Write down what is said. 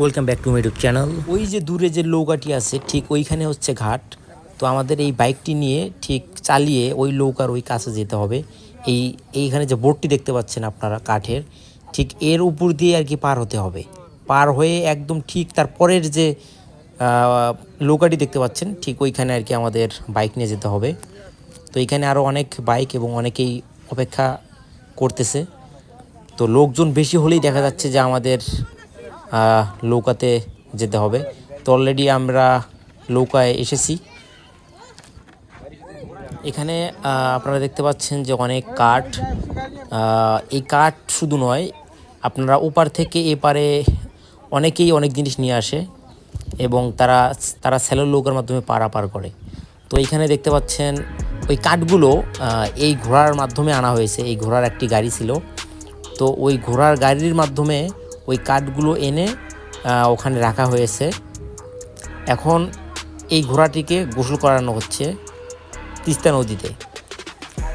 Welcome back to YouTube channel ওই যে দূরে যে নৌকাটি আছে, ঠিক ওইখানে হচ্ছে ঘাট। তো আমাদের এই বাইকটি নিয়ে ঠিক চালিয়ে ওই নৌকার ওই কাছে যেতে হবে। এই, এইখানে যে বোর্ডটি দেখতে পাচ্ছেন আপনারা কাঠের, ঠিক এর উপর দিয়ে আর কি পার হতে হবে। পার হয়ে একদম ঠিক তার পরের যে নৌকাটি দেখতে পাচ্ছেন, ঠিক ওইখানে আর কি আমাদের বাইক নিয়ে যেতে হবে। তো এখানে আরও অনেক বাইক এবং অনেকেই অপেক্ষা করতেছে। তো লোকজন বেশি হলেই দেখা যাচ্ছে যে আমাদের নৌকাতে যেতে হবে। তো অলরেডি আমরা নৌকায় এসেছি। এখানে আপনারা দেখতে পাচ্ছেন যে অনেক কাঠ। এই কাঠ শুধু নয়, আপনারা ওপার থেকে এপারে অনেকেই অনেক জিনিস নিয়ে আসে এবং তারা তারা স্যালোর নৌকার মাধ্যমে পারাপার করে। তো এখানে দেখতে পাচ্ছেন, ওই কাঠগুলো এই ঘোড়ার মাধ্যমে আনা হয়েছে। এই ঘোড়ার একটি গাড়ি ছিল। তো ওই ঘোড়ার গাড়ির মাধ্যমে ওই কাঠগুলো এনে ওখানে রাখা হয়েছে। এখন এই ঘোড়াটিকে গোসল করানো হচ্ছে তিস্তা নদীতে।